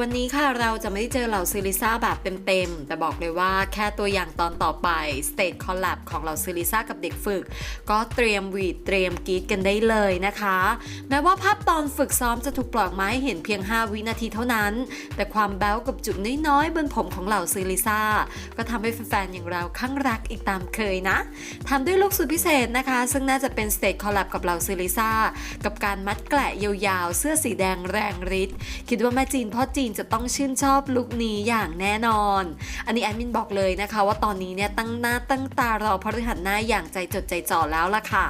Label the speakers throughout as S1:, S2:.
S1: วันนี้ค่ะเราจะไม่ได้เจอเหล่าซิลิซ่าแบบเต็มๆ แต่บอกเลยว่าแค่ตัวอย่างตอนต่อไป State Collab ของเหล่าซิลิซ่ากับเด็กฝึก ก็เตรียมวีดเตรียมกีดกันได้เลยนะคะ แม้ว่าภาพตอนฝึกซ้อมจะถูกปลอกมาให้เห็นเพียง 5 วินาทีเท่านั้น แต่ความแบ๊วกับจุดน้อยๆบนผมของเหล่าซิลิซ่าก็ทำให้แฟนๆอย่างเราข้างรักอีกตามเคยนะทำด้วยลุคสุดพิเศษนะคะ ซึ่งน่าจะเป็น State Collab กับเหล่าซิลิซ่ากับการมัดแกละยาวๆเสื้อสีแดงแรงฤทธิ์คิดว่าแม่จีนพ่อจีนจะต้องชื่นชอบลุคนี้อย่างแน่นอน อันนี้แอดมินบอกเลยนะคะ ว่าตอนนี้เนี่ยตั้งหน้าตั้งตารอพฤหัสหน้าอย่างใจจดใจจ่อแล้วล่ะค่ะ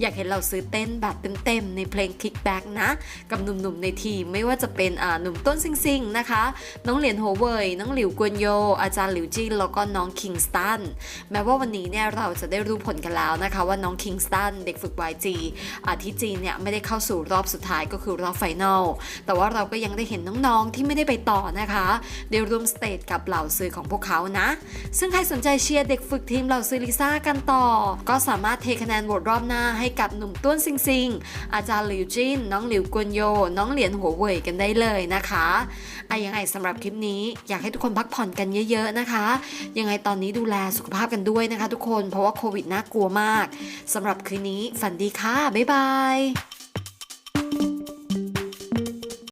S1: อยากเห็นเราซื้อเต้นแบบเต็มๆ ในเพลง Kickback นะ กับหนุ่มๆในทีมไม่ว่าจะเป็นอ่าหนุ่มต้นซิงซิงนะคะ น้องเหรียญโฮเวยน้องหลิวกวนโย อาจารย์หลิวจินแล้วก็น้องคิงสตันแม้ว่าวันนี้เนี่ยเราจะได้รู้ผลกันแล้วนะคะว่าน้องคิงสตันเด็กฝึก YG อาที่จีนเนี่ยไม่ได้เข้าสู่รอบสุดท้ายก็คือรอบไฟแนลแต่ว่าเราก็ยังได้เห็นน้องๆที่ไม่ได้ไปต่อนะคะได้ร่วมสเตจกับเหล่าซื้อของพวกเขานะ ซึ่งใครสนใจเชียร์เด็กฝึกทีมเหล่าซื้อลิซ่ากันต่อ ก็สามารถเทคะแนนโหวตรอบหน้าให้กับหนุ่มต้วนซิงซิงอาจารย์หลิวจินน้องหลิวกวนโย น้องเหรียญหัวเว่ยกันได้เลยนะคะอะยังไงสำหรับคลิปนี้อยากให้ทุกคนพักผ่อนกันเยอะ ๆนะคะ ยังไงตอนนี้ดูแลสุขภาพกันด้วยนะคะ ทุกคนเพราะว่าโควิดน่ากลัวมากสำหรับคืนนี้ฝันดีค่ะบ๊ายบาย